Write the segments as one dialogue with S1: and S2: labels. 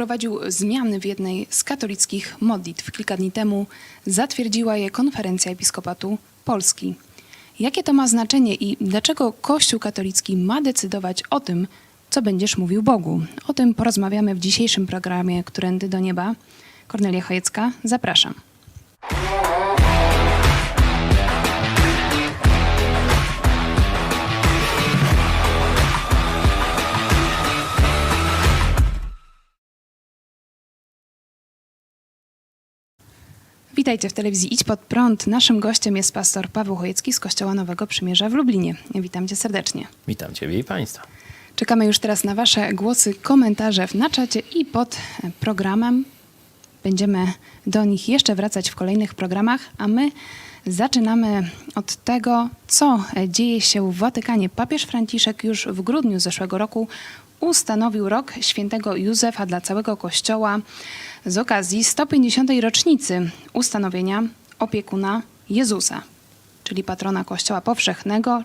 S1: Wprowadził zmiany w jednej z katolickich modlitw. Kilka dni temu zatwierdziła je konferencja episkopatu Polski. Jakie to ma znaczenie i dlaczego Kościół katolicki ma decydować o tym, co będziesz mówił Bogu? O tym porozmawiamy w dzisiejszym programie Którędy do Nieba. Kornelia Chojecka, zapraszam. Witajcie w telewizji Idź Pod Prąd. Naszym gościem jest pastor Paweł Chojecki z Kościoła Nowego Przymierza w Lublinie. Witam cię serdecznie.
S2: Witam Ciebie i Państwa.
S1: Czekamy już teraz na Wasze głosy, komentarze na czacie i pod programem. Będziemy do nich jeszcze wracać w kolejnych programach, a my zaczynamy od tego, co dzieje się w Watykanie. Papież Franciszek już w grudniu zeszłego roku ustanowił rok świętego Józefa dla całego Kościoła z okazji 150. rocznicy ustanowienia opiekuna Jezusa, czyli patrona Kościoła Powszechnego,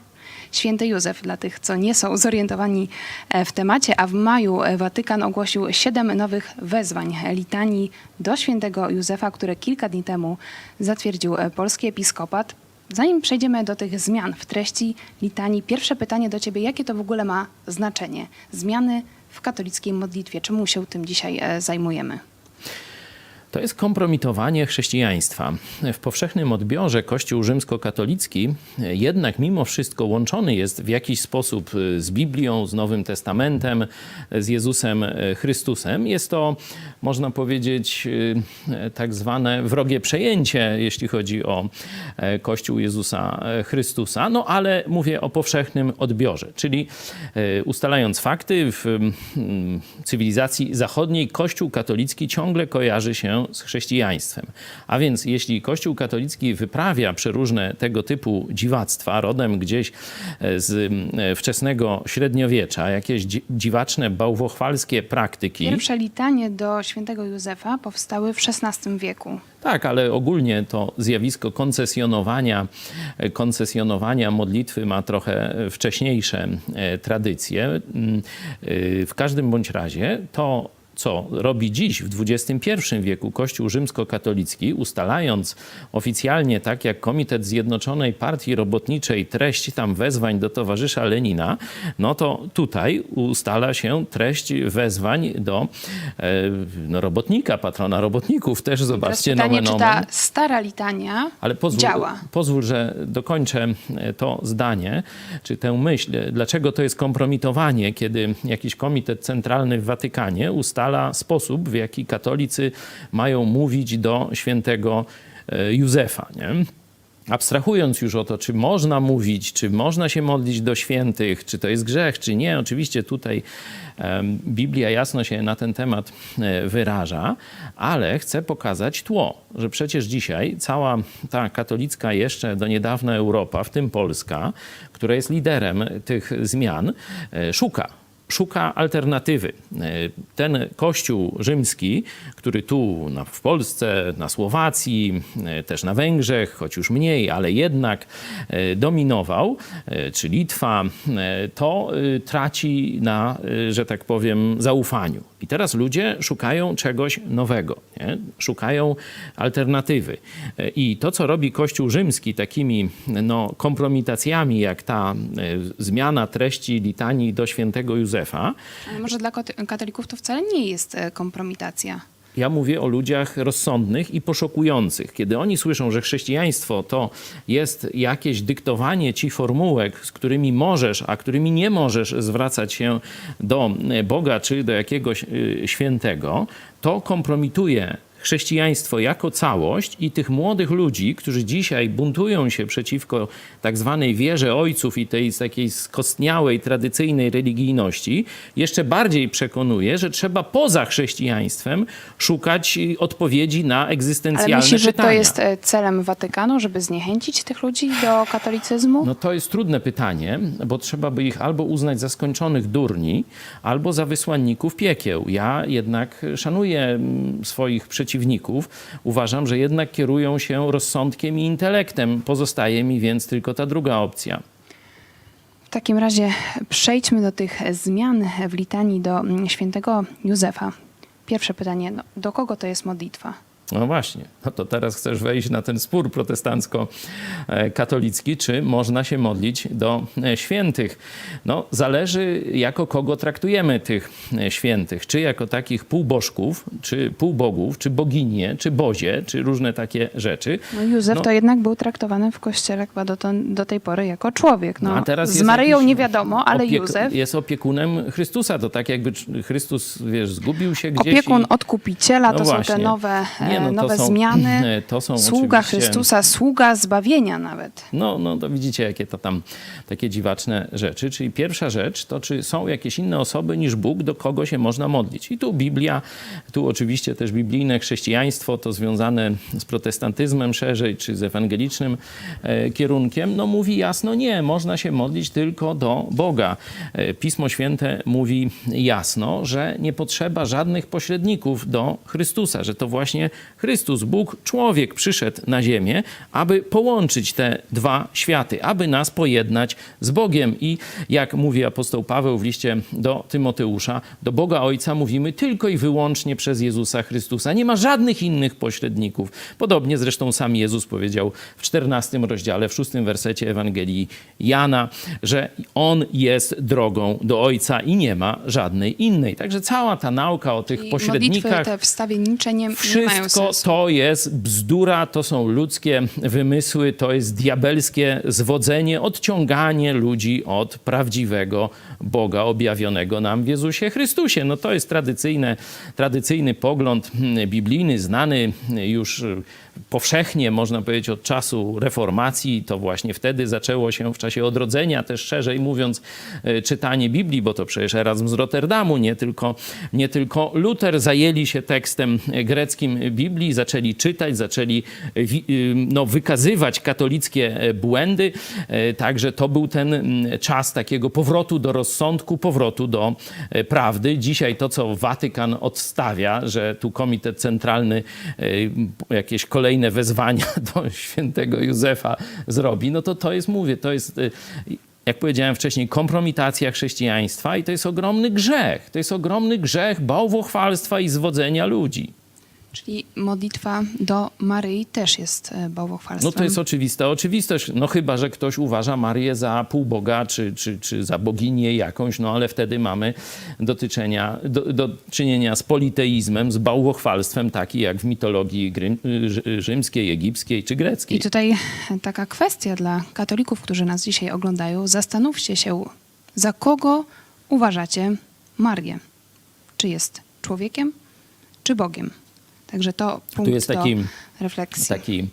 S1: Święty Józef, dla tych, co nie są zorientowani e, w temacie, a w maju e, Watykan ogłosił siedem nowych wezwań litanii do świętego Józefa, które kilka dni temu zatwierdził e, polski episkopat. Zanim przejdziemy do tych zmian w treści litanii, pierwsze pytanie do Ciebie, jakie to w ogóle ma znaczenie? Zmiany w katolickiej modlitwie, czemu się tym dzisiaj e, zajmujemy?
S2: To jest kompromitowanie chrześcijaństwa. W powszechnym odbiorze Kościół rzymskokatolicki jednak mimo wszystko łączony jest w jakiś sposób z Biblią, z Nowym Testamentem, z Jezusem Chrystusem. Jest to, można powiedzieć, tak zwane wrogie przejęcie, jeśli chodzi o Kościół Jezusa Chrystusa. No ale mówię o powszechnym odbiorze, czyli ustalając fakty, w mm, cywilizacji zachodniej Kościół katolicki ciągle kojarzy się z chrześcijaństwem. A więc jeśli Kościół katolicki wyprawia przeróżne tego typu dziwactwa, rodem gdzieś e, z mm, wczesnego średniowiecza, jakieś dzi- dziwaczne, bałwochwalskie praktyki.
S1: Pierwsze litanie do świętego Józefa powstały w XVI wieku.
S2: Tak, ale ogólnie to zjawisko koncesjonowania, e, koncesjonowania modlitwy ma trochę wcześniejsze e, tradycje. Mm, e, W każdym bądź razie to co robi dziś w XXI wieku Kościół rzymskokatolicki, ustalając oficjalnie, tak jak Komitet Zjednoczonej Partii Robotniczej, treść tam wezwań do towarzysza Lenina, no to tutaj ustala się treść wezwań do e, no, robotnika, patrona robotników. Też zobaczcie,
S1: pytanie,
S2: nomen
S1: czy ta stara litania
S2: Ale pozwól,
S1: działa?
S2: pozwól, że dokończę e, to zdanie, czy tę myśl. Dlaczego to jest kompromitowanie, kiedy jakiś komitet centralny w Watykanie ustala sposób, w jaki katolicy mają mówić do świętego e, Józefa, nie? Abstrahując już o to, czy można mówić, czy można się modlić do świętych, czy to jest grzech, czy nie. Oczywiście tutaj Biblia jasno się na ten temat e, wyraża, ale chcę pokazać tło, że przecież dzisiaj cała ta katolicka jeszcze do niedawna Europa, w tym Polska, która jest liderem tych zmian, e, szuka szuka alternatywy. E, Ten kościół rzymski, który tu w Polsce, na Słowacji, e, też na Węgrzech, choć już mniej, ale jednak e, dominował, czy Litwa, to traci na, że tak powiem, zaufaniu. I teraz ludzie szukają czegoś nowego, nie? szukają alternatywy. E, I to, co robi Kościół rzymski takimi no, kompromitacjami, jak ta e, zmiana treści litanii do świętego Józefa,
S1: Ale może dla katolików to wcale nie jest e, kompromitacja.
S2: Ja mówię o ludziach rozsądnych i poszukujących. Kiedy oni słyszą, że chrześcijaństwo to jest jakieś dyktowanie ci formułek, z którymi możesz, a którymi nie możesz zwracać się do Boga czy do jakiegoś y, świętego, to kompromituje chrześcijaństwo jako całość i tych młodych ludzi, którzy dzisiaj buntują się przeciwko tak zwanej wierze ojców i tej takiej skostniałej, tradycyjnej religijności, jeszcze bardziej przekonuje, że trzeba poza chrześcijaństwem szukać y, odpowiedzi na
S1: Ale
S2: egzystencjalne
S1: myślisz, że
S2: pytania.
S1: to jest e, celem Watykanu, żeby zniechęcić tych ludzi do katolicyzmu?
S2: No to jest trudne pytanie, bo trzeba by ich albo uznać za skończonych durni, albo za wysłanników piekieł. Ja jednak szanuję mm, swoich przeciwników. Uważam, że jednak kierują się rozsądkiem i intelektem. Pozostaje mi więc tylko ta druga opcja.
S1: W takim razie przejdźmy do tych zmian w litanii do świętego Józefa. pierwsze pytanie, no, do kogo to jest modlitwa?
S2: No właśnie, no to teraz chcesz wejść na ten spór protestancko-katolicki, czy można się modlić do e, świętych. No, zależy jako kogo traktujemy tych e, świętych, czy jako takich półbożków, czy półbogów, czy boginie, czy bozie, czy różne takie rzeczy.
S1: No, Józef
S2: No.
S1: to jednak był traktowany w kościele chyba do, do tej pory jako człowiek. No,
S2: No, a teraz
S1: z Maryją nie wiadomo, ale Józef,
S2: Jest opiekunem Chrystusa, to tak jakby Chrystus, wiesz, zgubił się gdzieś
S1: opiekun
S2: i...
S1: odkupiciela,
S2: No
S1: to są
S2: właśnie.
S1: te nowe,
S2: Nie,
S1: e,
S2: no to
S1: nowe
S2: są-
S1: zmiany.
S2: to są
S1: sługa Chrystusa, sługa zbawienia nawet.
S2: No, no to widzicie, jakie to tam takie dziwaczne rzeczy. Czyli pierwsza rzecz to, czy są jakieś inne osoby niż Bóg, do kogo się można modlić. I tu Biblia, tu oczywiście też biblijne chrześcijaństwo, to związane z protestantyzmem szerzej, czy z ewangelicznym e, kierunkiem, no mówi jasno, nie, można się modlić tylko do Boga. E, Pismo Święte mówi jasno, że nie potrzeba żadnych pośredników do Chrystusa, że to właśnie Chrystus, Bóg, człowiek przyszedł na ziemię, aby połączyć te dwa światy, aby nas pojednać z Bogiem. I jak mówi apostoł Paweł w liście do Tymoteusza, do Boga Ojca mówimy tylko i wyłącznie przez Jezusa Chrystusa. Nie ma żadnych innych pośredników. Podobnie zresztą sam Jezus powiedział w 14 rozdziale, w 6 wersecie Ewangelii Jana, że On jest drogą do Ojca i nie ma żadnej innej. Także cała ta nauka o tych
S1: I
S2: pośrednikach
S1: modlitwy te wstawiennicze nie, nie mają
S2: wszystko to jest bzdura, to są ludzkie wymysły, to jest diabelskie zwodzenie, odciąganie ludzi od prawdziwego Boga objawionego nam w Jezusie Chrystusie. No to jest tradycyjne, tradycyjny pogląd biblijny, znany już powszechnie, można powiedzieć, od czasu reformacji. To właśnie wtedy zaczęło się w czasie odrodzenia, też szerzej mówiąc, y, czytanie Biblii, bo to przecież Erasm z Rotterdamu, nie tylko, nie tylko Luter zajęli się tekstem greckim Biblii, zaczęli czytać, zaczęli wi- y, no, wykazywać katolickie e, błędy. E, Także to był ten czas takiego powrotu do rozsądku, powrotu do e, prawdy. Dzisiaj to, co Watykan odstawia, że tu Komitet Centralny e, jakieś kolejne wezwania do świętego Józefa zrobi, no to to jest, mówię, to jest e, jak powiedziałem wcześniej, kompromitacja chrześcijaństwa i to jest ogromny grzech. To jest ogromny grzech bałwochwalstwa i zwodzenia ludzi.
S1: Czyli modlitwa do Maryi też jest e, bałwochwalstwem.
S2: No to jest oczywista oczywistość. No chyba, że ktoś uważa Marię za półboga czy, czy, czy za boginię jakąś, no ale wtedy mamy do, do czynienia z politeizmem, z bałwochwalstwem, taki jak w mitologii grym, rzymskiej, egipskiej czy greckiej.
S1: I tutaj taka kwestia dla katolików, którzy nas dzisiaj oglądają. Zastanówcie się, za kogo uważacie Marię? Czy jest człowiekiem, czy Bogiem? Także to punkt
S2: jest taki-
S1: do refleksji.
S2: Taki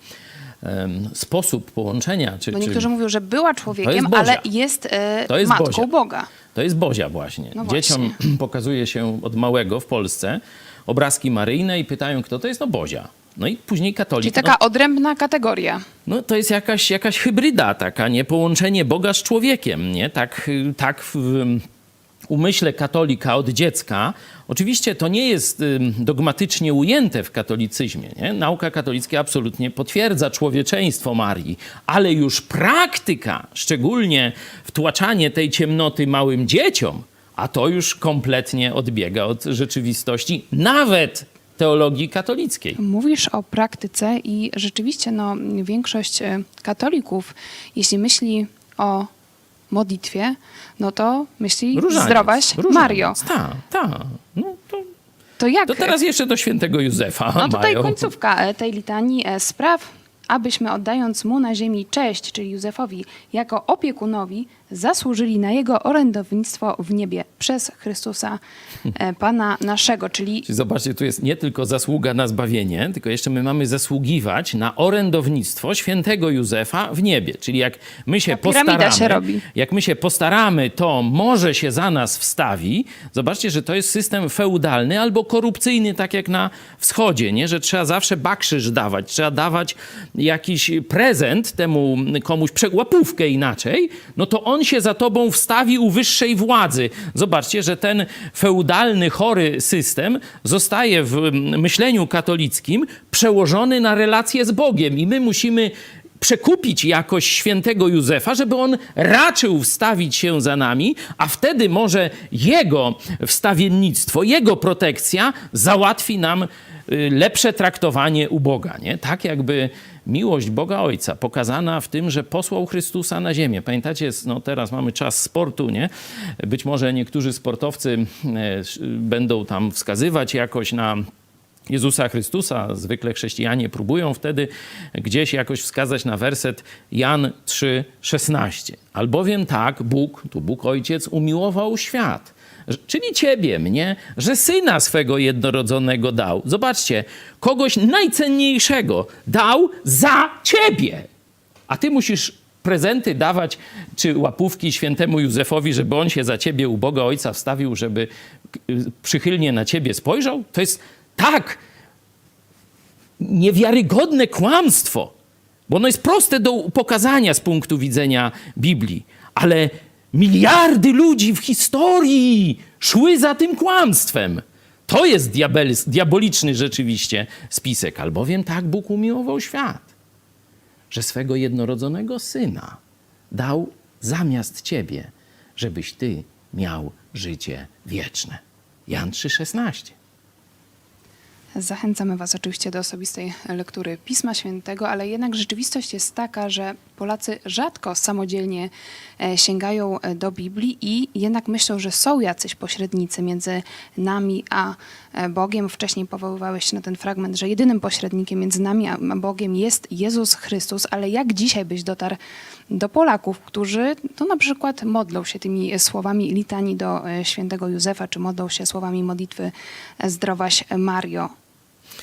S2: em, sposób połączenia. Czy,
S1: Bo
S2: czy,
S1: niektórzy mówią, że była człowiekiem,
S2: Bozia.
S1: ale jest,
S2: To jest
S1: matką
S2: Bozia.
S1: Boga.
S2: To jest Bozia właśnie.
S1: No
S2: Dzieciom pokazuje się od małego w Polsce obrazki maryjne i pytają, kto to jest? No Bozia. No i później katolik.
S1: Czyli taka odrębna kategoria.
S2: No, no to jest jakaś, jakaś hybryda taka, nie? Połączenie Boga z człowiekiem, nie? Tak, y, tak w umyśle katolika od dziecka. Oczywiście to nie jest dogmatycznie ujęte w katolicyzmie. Nie? Nauka katolicka absolutnie potwierdza człowieczeństwo Marii, ale już praktyka, szczególnie wtłaczanie tej ciemnoty małym dzieciom, a to już kompletnie odbiega od rzeczywistości, nawet teologii katolickiej.
S1: Mówisz o praktyce i rzeczywiście no, większość e, katolików, jeśli myśli o modlitwie, no to myśli
S2: Różaniec,
S1: zdrowaś
S2: różaniec.
S1: Mario.
S2: Tak, tak. No to,
S1: To jak?
S2: to teraz jeszcze do świętego Józefa
S1: no tutaj
S2: mają.
S1: końcówka e, tej litanii e, spraw, abyśmy oddając mu na ziemi cześć, czyli Józefowi, jako opiekunowi, zasłużyli na jego orędownictwo w niebie przez Chrystusa, e, Pana naszego, czyli
S2: Czyli zobaczcie, tu jest nie tylko zasługa na zbawienie, tylko jeszcze my mamy zasługiwać na orędownictwo świętego Józefa w niebie. Czyli jak my się postaramy,
S1: się robi.
S2: jak my się postaramy, to może się za nas wstawi. Zobaczcie, że to jest system feudalny albo korupcyjny, tak jak na wschodzie, nie? że trzeba zawsze bakrzyż dawać, trzeba dawać jakiś prezent temu komuś, prze- łapówkę inaczej, no to on się za tobą wstawi u wyższej władzy. Zobaczcie, że ten feudalny, chory system zostaje w myśleniu katolickim przełożony na relacje z Bogiem i my musimy przekupić jakoś świętego Józefa, żeby on raczył wstawić się za nami, a wtedy może jego wstawiennictwo, jego protekcja załatwi nam y, lepsze traktowanie u Boga. Nie? Tak jakby miłość Boga Ojca pokazana w tym, że posłał Chrystusa na ziemię. Pamiętacie, no teraz mamy czas sportu, nie? Być może niektórzy sportowcy e, będą tam wskazywać jakoś na Jezusa Chrystusa. Zwykle chrześcijanie próbują wtedy gdzieś jakoś wskazać na werset Jan 3,16. Albowiem tak Bóg, tu Bóg Ojciec, umiłował świat, czyli ciebie, mnie, że syna swego jednorodzonego dał. Zobaczcie, kogoś najcenniejszego dał za ciebie. A ty musisz prezenty dawać, czy łapówki świętemu Józefowi, żeby on się za ciebie u Boga Ojca wstawił, żeby y, przychylnie na ciebie spojrzał? To jest tak niewiarygodne kłamstwo, bo ono jest proste do pokazania z punktu widzenia Biblii, ale miliardy ludzi w historii szły za tym kłamstwem. To jest diabel, diaboliczny rzeczywiście spisek, albowiem tak Bóg umiłował świat że swego jednorodzonego syna dał zamiast ciebie, żebyś ty miał życie wieczne. Jan 3,16.
S1: Zachęcamy Was oczywiście do osobistej lektury Pisma Świętego, ale jednak rzeczywistość jest taka, że Polacy rzadko samodzielnie e, sięgają e, do Biblii i jednak myślą, że są jacyś pośrednicy między nami a e, Bogiem. Wcześniej powoływałeś się na ten fragment, że jedynym pośrednikiem między nami a Bogiem jest Jezus Chrystus, ale jak dzisiaj byś dotarł do Polaków, którzy to na przykład modlą się tymi słowami litanii do świętego Józefa, czy modlą się słowami modlitwy Zdrowaś Mario.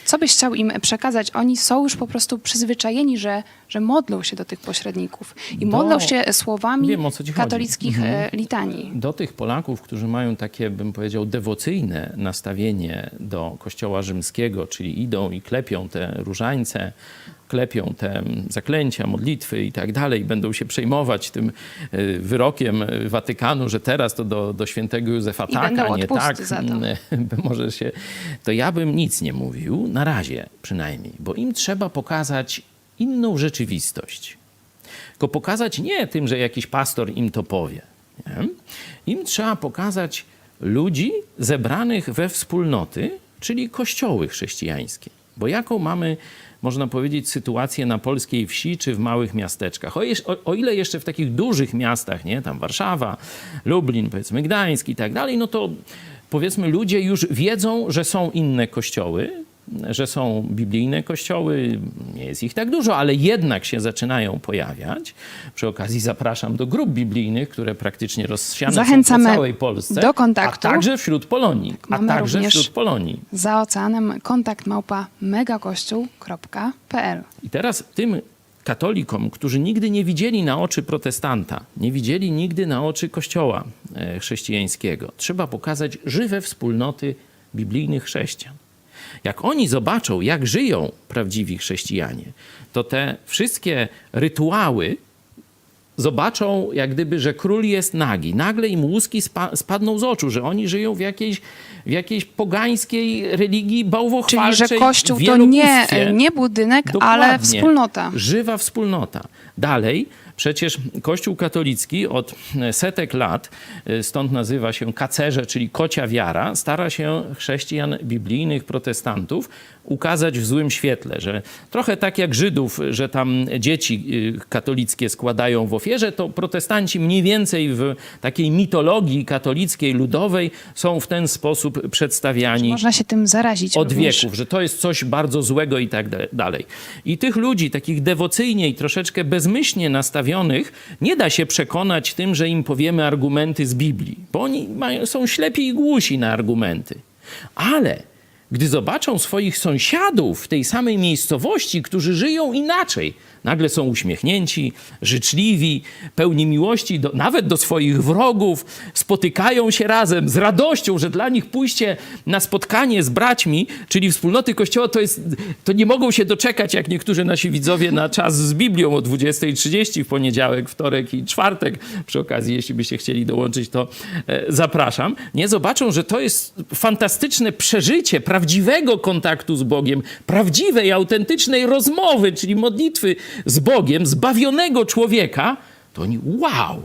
S1: Co byś chciał im przekazać? Oni są już po prostu przyzwyczajeni, że, że modlą się do tych pośredników i
S2: Do-
S1: modlą się słowami
S2: Wiem,
S1: katolickich
S2: Mhm.
S1: e, litanii.
S2: Do tych Polaków, którzy mają takie, bym powiedział, dewocyjne nastawienie do Kościoła Rzymskiego, czyli idą i klepią te różańce, klepią te zaklęcia, modlitwy i tak dalej, będą się przejmować tym y, wyrokiem Watykanu, że teraz to do, do świętego Józefa
S1: I
S2: tak, a nie tak. mm, Może się, to ja bym nic nie mówił, na razie przynajmniej, bo im trzeba pokazać inną rzeczywistość tylko pokazać nie tym, że jakiś pastor im to powie. Nie? Im trzeba pokazać ludzi zebranych we wspólnoty, czyli kościoły chrześcijańskie. Bo jaką mamy, można powiedzieć, sytuację na polskiej wsi czy w małych miasteczkach? O, jeż- o, o ile jeszcze w takich dużych miastach, nie, tam Warszawa, Lublin, powiedzmy Gdańsk i tak dalej, no to powiedzmy ludzie już wiedzą, że są inne kościoły, że są biblijne kościoły, nie jest ich tak dużo, ale jednak się zaczynają pojawiać. Przy okazji zapraszam do grup biblijnych, które praktycznie rozsiane
S1: Zachęcamy
S2: są po całej Polsce.
S1: do kontaktu.
S2: A także wśród Polonii. A
S1: Mamy
S2: także
S1: również-
S2: wśród Polonii.
S1: Za oceanem kontakt małpa megakościół.pl
S2: I teraz tym katolikom, którzy nigdy nie widzieli na oczy protestanta, nie widzieli nigdy na oczy kościoła e, chrześcijańskiego, trzeba pokazać żywe wspólnoty biblijnych chrześcijan. Jak oni zobaczą, jak żyją prawdziwi chrześcijanie, to te wszystkie rytuały zobaczą, jak gdyby, że król jest nagi. Nagle im łuski spa- spadną z oczu, że oni żyją w jakiejś, w jakiejś pogańskiej religii
S1: Czyli,
S2: bałwochwalczej,
S1: że kościół to nie, nie budynek,
S2: Dokładnie.
S1: ale wspólnota.
S2: Żywa wspólnota. Dalej, przecież Kościół katolicki od setek lat, y, stąd nazywa się kacerze, czyli kocia wiara, stara się chrześcijan biblijnych, protestantów ukazać w złym świetle, że trochę tak jak Żydów, że tam dzieci y, katolickie składają w ofierze, to protestanci mniej więcej w takiej mitologii katolickiej, ludowej są w ten sposób przedstawiani
S1: Można się tym zarazić
S2: od
S1: również.
S2: wieków, że to jest coś bardzo złego i tak da- dalej. I tych ludzi, takich dewocyjnie i troszeczkę bezmyślnie nastawionych, nie da się przekonać tym, że im powiemy argumenty z Biblii, bo oni mają, są ślepi i głusi na argumenty. Ale gdy zobaczą swoich sąsiadów w tej samej miejscowości, którzy żyją inaczej, nagle są uśmiechnięci, życzliwi, pełni miłości do, nawet do swoich wrogów, spotykają się razem z radością, że dla nich pójście na spotkanie z braćmi, czyli wspólnoty Kościoła, to, jest, to nie mogą się doczekać, jak niektórzy nasi widzowie, na czas z Biblią o 20.30 w poniedziałek, wtorek i czwartek. Przy okazji, jeśli byście chcieli dołączyć, to e, zapraszam. Nie zobaczą, że to jest fantastyczne przeżycie prawdziwego kontaktu z Bogiem, prawdziwej, autentycznej rozmowy, czyli modlitwy z Bogiem, zbawionego człowieka, to oni wow!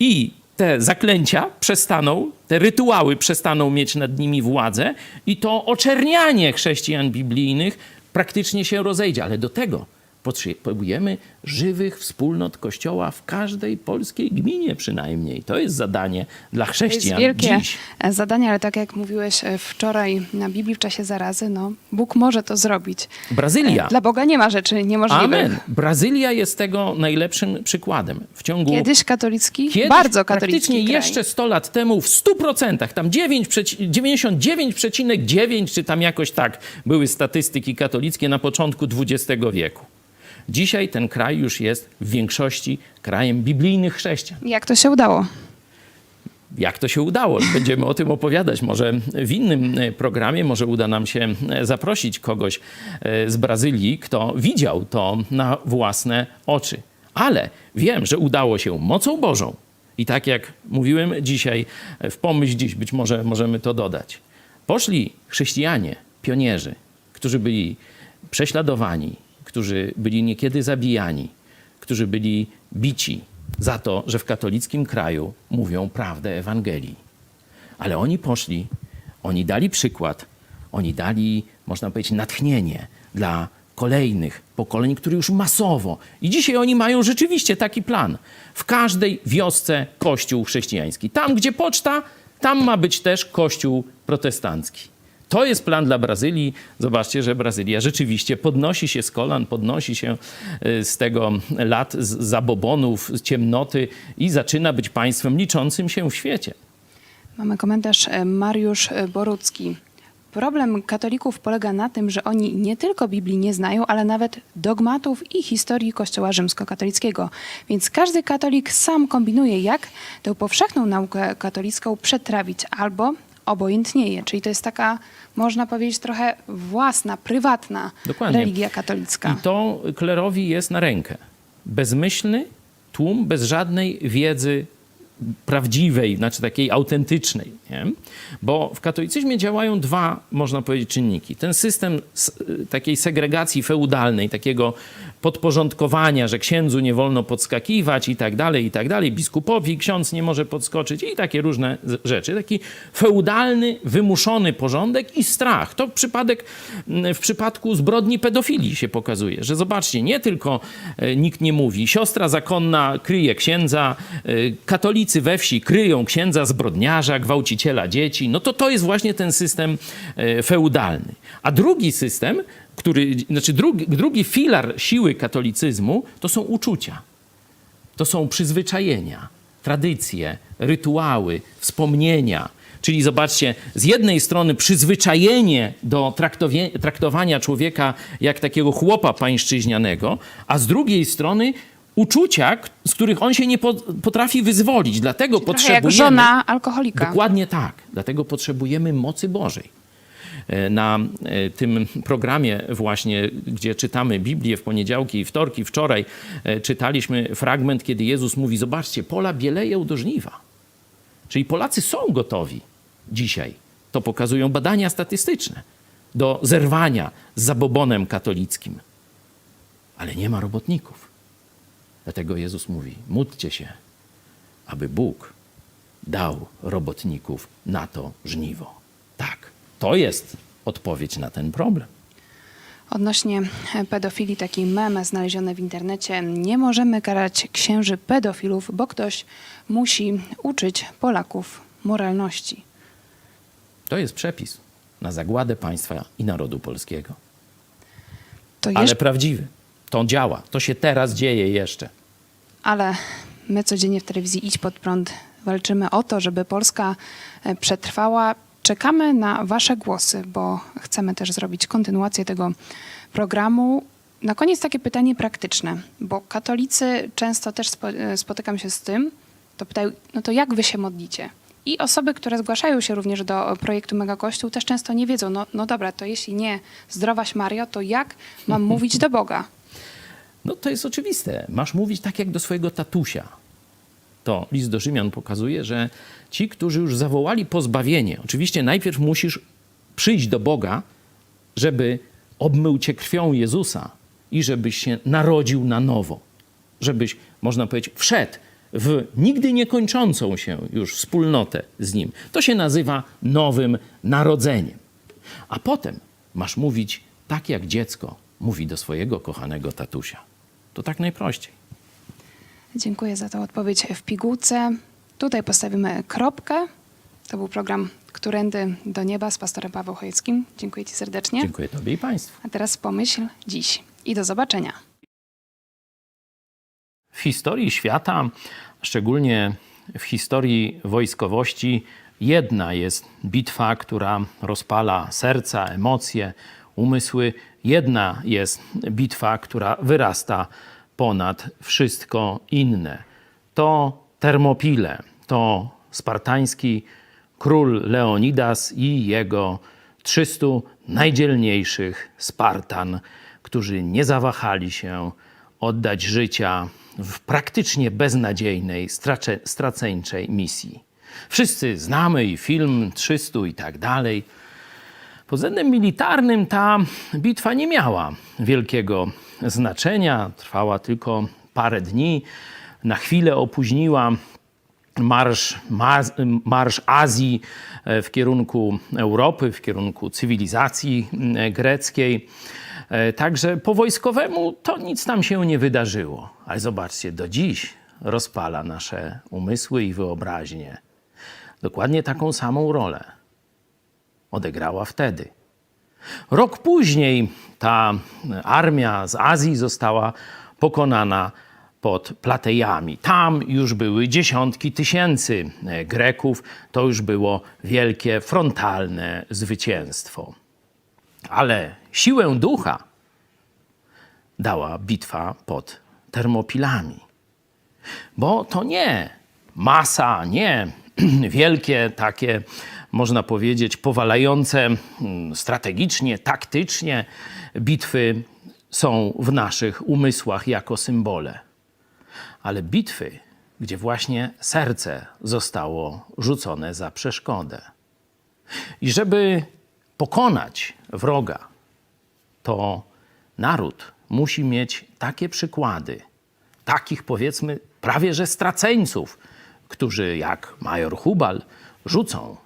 S2: I te zaklęcia przestaną, te rytuały przestaną mieć nad nimi władzę i to oczernianie chrześcijan biblijnych praktycznie się rozejdzie. Ale do tego potrzebujemy żywych wspólnot Kościoła w każdej polskiej gminie przynajmniej. To jest zadanie dla
S1: To jest
S2: chrześcijan
S1: wielkie
S2: dziś.
S1: zadanie, ale tak jak mówiłeś e, wczoraj na Biblii w czasie zarazy, no Bóg może to zrobić.
S2: Brazylia.
S1: E, Dla Boga nie ma rzeczy niemożliwych.
S2: Amen. Brazylia jest tego najlepszym przykładem. W ciągu
S1: Kiedyś katolicki,
S2: Kiedyś,
S1: bardzo
S2: praktycznie
S1: katolicki kraj.
S2: jeszcze 100 lat temu w 100%, tam 9, przeci- 99,9 czy tam jakoś tak były statystyki katolickie na początku XX wieku. Dzisiaj ten kraj już jest w większości krajem biblijnych chrześcijan.
S1: Jak to się udało?
S2: Jak to się udało? Będziemy o tym opowiadać. Może w innym e, programie, może uda nam się e, zaprosić kogoś e, z Brazylii, kto widział to na własne oczy. Ale wiem, że udało się mocą Bożą. I tak jak mówiłem dzisiaj, w pomyśl dziś, być może możemy to dodać. Poszli chrześcijanie, pionierzy, którzy byli prześladowani, którzy byli niekiedy zabijani, którzy byli bici za to, że w katolickim kraju mówią prawdę Ewangelii. Ale oni poszli, oni dali przykład, oni dali, można powiedzieć, natchnienie dla kolejnych pokoleń, które już masowo. I dzisiaj oni mają rzeczywiście taki plan. W każdej wiosce kościół chrześcijański. Tam, gdzie poczta, tam ma być też kościół protestancki. To jest plan dla Brazylii. Zobaczcie, że Brazylia rzeczywiście podnosi się z kolan, podnosi się y, z tego lat z zabobonów, z ciemnoty i zaczyna być państwem liczącym się w świecie.
S1: Mamy komentarz e, Mariusz e, Borucki. Problem katolików polega na tym, że oni nie tylko Biblii nie znają, ale nawet dogmatów i historii Kościoła rzymskokatolickiego. Więc każdy katolik sam kombinuje, jak tę powszechną naukę katolicką przetrawić albo obojętnieje. Czyli to jest taka, można powiedzieć, trochę własna, prywatna
S2: Dokładnie.
S1: religia katolicka.
S2: I to klerowi jest na rękę. Bezmyślny tłum, bez żadnej wiedzy prawdziwej, znaczy takiej autentycznej. Nie? Bo w katolicyzmie działają dwa, można powiedzieć, czynniki. Ten system s- takiej segregacji feudalnej, takiego podporządkowania, że księdzu nie wolno podskakiwać i tak dalej, i tak dalej, biskupowi ksiądz nie może podskoczyć i takie różne rzeczy. Taki feudalny, wymuszony porządek i strach. To przypadek, mm, w przypadku zbrodni pedofilii się pokazuje, że zobaczcie, nie tylko e, nikt nie mówi, siostra zakonna kryje księdza, e, katolicy we wsi kryją księdza zbrodniarza, gwałciciela dzieci, no to to jest właśnie ten system e, feudalny. A drugi system, który, znaczy drugi, drugi filar siły katolicyzmu, to są uczucia. To są przyzwyczajenia, tradycje, rytuały, wspomnienia. Czyli zobaczcie, z jednej strony przyzwyczajenie do traktowania człowieka jak takiego chłopa pańszczyźnianego, a z drugiej strony uczucia, z których on się nie po- potrafi wyzwolić. Dlatego
S1: Trochę
S2: potrzebujemy...
S1: jak żona alkoholika.
S2: Dokładnie tak. Dlatego potrzebujemy mocy Bożej. E, Na e, tym programie właśnie, gdzie czytamy Biblię w poniedziałki i wtorki, wczoraj e, czytaliśmy fragment, kiedy Jezus mówi, zobaczcie, pola bieleją do żniwa. Czyli Polacy są gotowi dzisiaj, to pokazują badania statystyczne, do zerwania z zabobonem katolickim. Ale nie ma robotników. Dlatego Jezus mówi, módlcie się, aby Bóg dał robotników na to żniwo. Tak, to jest odpowiedź na ten problem.
S1: Odnośnie pedofilii, taki mem znaleziony w internecie. Nie możemy karać księży pedofilów, bo ktoś musi uczyć Polaków moralności.
S2: To jest przepis na zagładę państwa i narodu polskiego.
S1: To
S2: Ale
S1: jeszcze,
S2: prawdziwy. To działa. To się teraz dzieje jeszcze.
S1: ale my codziennie w telewizji Idź Pod Prąd walczymy o to, żeby Polska e, przetrwała. Czekamy na Wasze głosy, bo chcemy też zrobić kontynuację tego programu. Na koniec takie pytanie praktyczne, bo katolicy często też e, spotykam się z tym, to pytają, no to jak Wy się modlicie? I osoby, które zgłaszają się również do projektu Mega Kościół też często nie wiedzą, no, no dobra, to jeśli nie zdrowaś Mario, to jak mam mówić do Boga?
S2: No to jest oczywiste. Masz mówić tak jak do swojego tatusia. To list do Rzymian pokazuje, że ci, którzy już zawołali pozbawienie, oczywiście najpierw musisz Przyjdź do Boga, żeby obmył cię krwią Jezusa i żebyś się narodził na nowo. Żebyś, można powiedzieć, wszedł w nigdy niekończącą się już wspólnotę z Nim. To się nazywa nowym narodzeniem. A potem masz mówić tak, jak dziecko mówi do swojego kochanego tatusia. To tak najprościej.
S1: Dziękuję za tę odpowiedź w pigułce. Tutaj postawimy kropkę. To był program Którędy do nieba z pastorem Paweł Chojeckim. Dziękuję Ci serdecznie.
S2: Dziękuję Tobie i Państwu.
S1: A teraz pomyśl dziś i do zobaczenia.
S2: W historii świata, szczególnie w historii wojskowości, jedna jest bitwa, która rozpala serca, emocje, umysły. Jedna jest bitwa, która wyrasta ponad wszystko inne. To Termopile, to spartański król Leonidas i jego 300 najdzielniejszych Spartan, którzy nie zawahali się oddać życia w praktycznie beznadziejnej, stracze- straceńczej misji. Wszyscy znamy i film 300 i tak dalej. Pod względem militarnym ta bitwa nie miała wielkiego znaczenia, trwała tylko parę dni. Na chwilę opóźniła marsz, marsz, Azji e, w kierunku Europy, w kierunku cywilizacji e, greckiej. E, Także po wojskowemu to nic tam się nie wydarzyło. Ale zobaczcie, do dziś rozpala nasze umysły i wyobraźnie. Dokładnie taką samą rolę odegrała wtedy. Rok później ta armia z Azji została pokonana pod Platejami. Tam już były dziesiątki tysięcy e, Greków. To już było wielkie, frontalne zwycięstwo. Ale siłę ducha dała bitwa pod Termopilami. Bo to nie masa, nie wielkie takie, można powiedzieć, powalające mm, strategicznie, taktycznie bitwy są w naszych umysłach jako symbole. Ale bitwy, gdzie właśnie serce zostało rzucone za przeszkodę. I żeby pokonać wroga, to naród musi mieć takie przykłady, takich powiedzmy prawie że straceńców, którzy jak major Hubal rzucą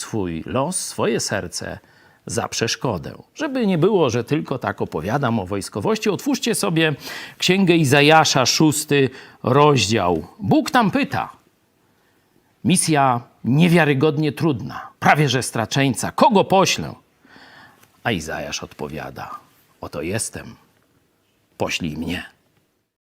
S2: swój los, swoje serce za przeszkodę. Żeby nie było, że tylko tak opowiadam o wojskowości, otwórzcie sobie Księgę Izajasza, szósty rozdział. Bóg tam pyta, misja niewiarygodnie trudna, prawie że straczeńca. Kogo poślę? A Izajasz odpowiada: Oto jestem, poślij mnie.